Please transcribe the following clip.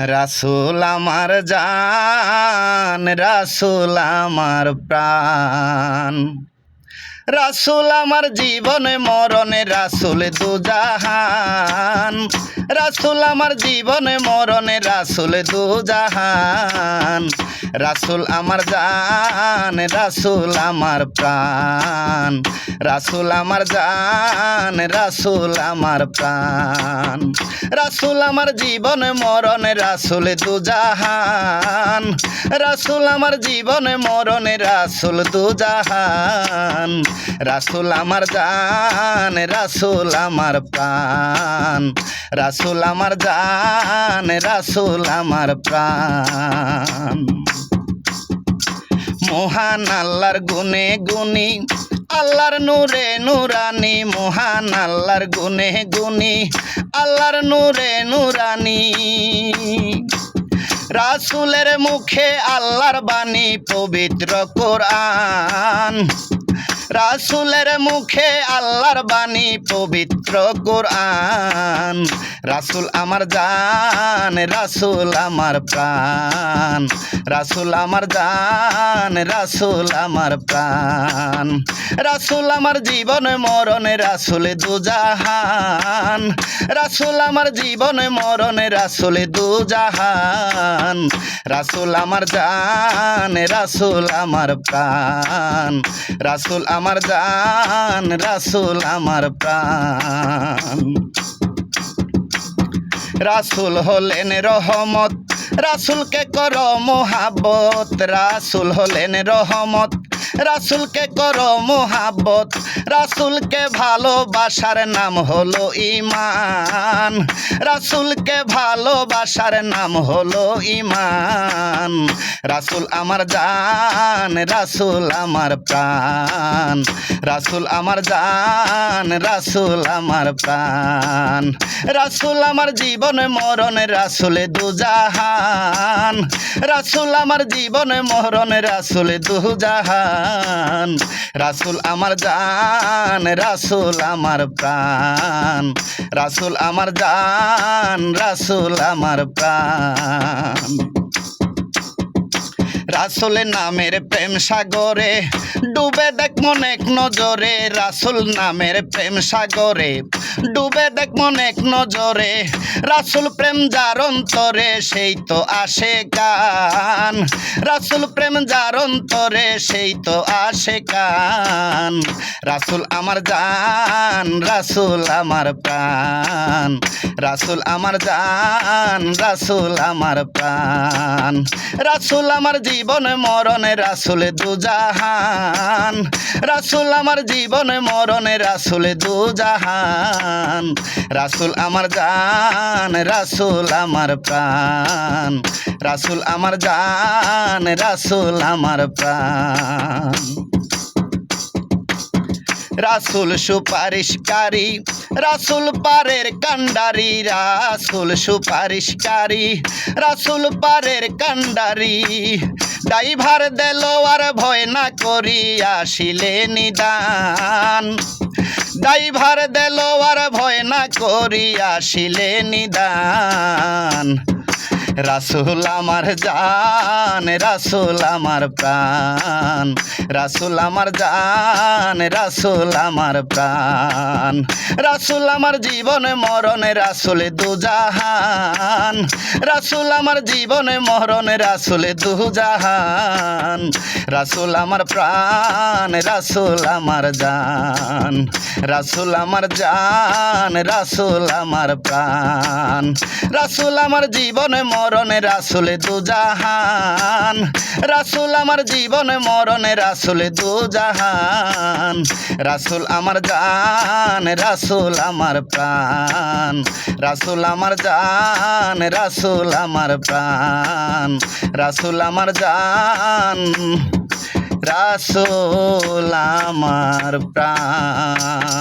রাসুল আমার জান, রাসুল আমার প্রাণ। রাসুল আমার জীবনে, মরণে, রাসুল দুজাহান। রাসুল আমার জীবনে, মরণে, রাসুল দুজাহান। রাসুল আমার জান রাসুল আমার প্রাণ রাসুল আমার জান রাসুল আমার প্রাণ রাসুল আমার জীবনে মরণে রাসুল দুজাহান রাসুল আমার জীবনে মরণে রাসুল দুজাহান রাসুল আমার জান রাসুল আমার প্রাণ রাসুল আমার জান রাসুল আমার প্রাণ মহান আল্লাহর গুনে গুনি আল্লাহর নূরে নুরানি, মহান আল্লাহর গুনে গুনি আল্লাহর নূরে নুরানি। রাসুলের মুখে আল্লাহর বাণী পবিত্র কোরআন। রাসুলের মুখে আল্লাহর বাণী, পবিত্র কোরআন। রাসুল আমার জান, রাসুল আমার প্রাণ। রাসুল আমার জান, রাসুল আমার প্রাণ। রাসুল আমার জীবন মরণে, রাসুল দুজাহান। রাসুল আমার জীবন মরণে, রাসুল দুজাহান। রাসুল আমার জান, রাসুল আমার প্রাণ। রাসুল আমার জান রাসুল আমার প্রাণ। রাসুল হলেন রহমত রাসুলকে কর মোহাবত রাসুল হলেন রহমত। রাসুলকে কর মোহাব্বত। রাসুলকে ভালোবাসার নাম হলো ইমান রাসুলকে ভালোবাসার নাম হলো ইমান রাসুল আমার জান, রাসুল আমার প্রাণ। রাসুল আমার জান, রাসুল আমার প্রাণ। রাসুল আমার জীবন মরণ, রাসুলে দুজাহান। রাসুল আমার জীবন মরণ, রাসুলে দুজাহান। রাসুল আমার জান, রাসুল আমার প্রাণ। রাসুল আমার জান, রাসুল আমার প্রাণ। রাসুল নামের প্রেম সাগরে ডুবে দেখ মনেক নজরে রাসুল নামের প্রেম সাগরে। ডুবে দেখ এক নজরে রাসুল প্রেম যার অন্তরে, সেই তো আসে কান। রাসুল প্রেম যার অন্তরে, সেই তো আসে কান। রাসুল আমার জান, রাসুল আমার প্রাণ। রাসুল আমার জান, রাসুল আমার প্রাণ। রাসুল আমার জীবন মরণে রাসুল দুজাহান রাসুল আমার জীবন মরণে রাসুল দুজাহান রাসুল আমার জান, রাসুল আমার প্রাণ। রাসুল আমার জান, রাসুল আমার প্রাণ। রাসুল সুপারিশকারী, রাসুল পারের কান্ডারি রাসুল সুপারিশকারী, রাসুল পারের কান্ডারি ড্রাইভার দেল আর ভয় না করিয়া শিলে নিদান। ড্রাইভার দেল আর ভয় না করিয়া শিলে নিদান। রাসুল আমার জান রাসুল আমার প্রাণ রাসুল আমার জান রাসুল আমার প্রাণ রাসুল আমার জীবনে মরণে রাসুল দুজাহান রাসুল আমার জীবনে মরণে রাসুল দুজাহান রাসুল আমার প্রাণ রাসুল আমার জান রাসুল আমার জান রাসুল আমার প্রাণ রাসুল আমার জীবনে মরণে রাসুলে দুজাহান রাসুল আমার জীবনে মরণে রাসুলে দুজাহান রাসুল আমার জান, রাসুল আমার প্রাণ। রাসুল আমার জান, রাসুল আমার প্রাণ। রাসুল আমার জান, রাসুল আমার প্রাণ।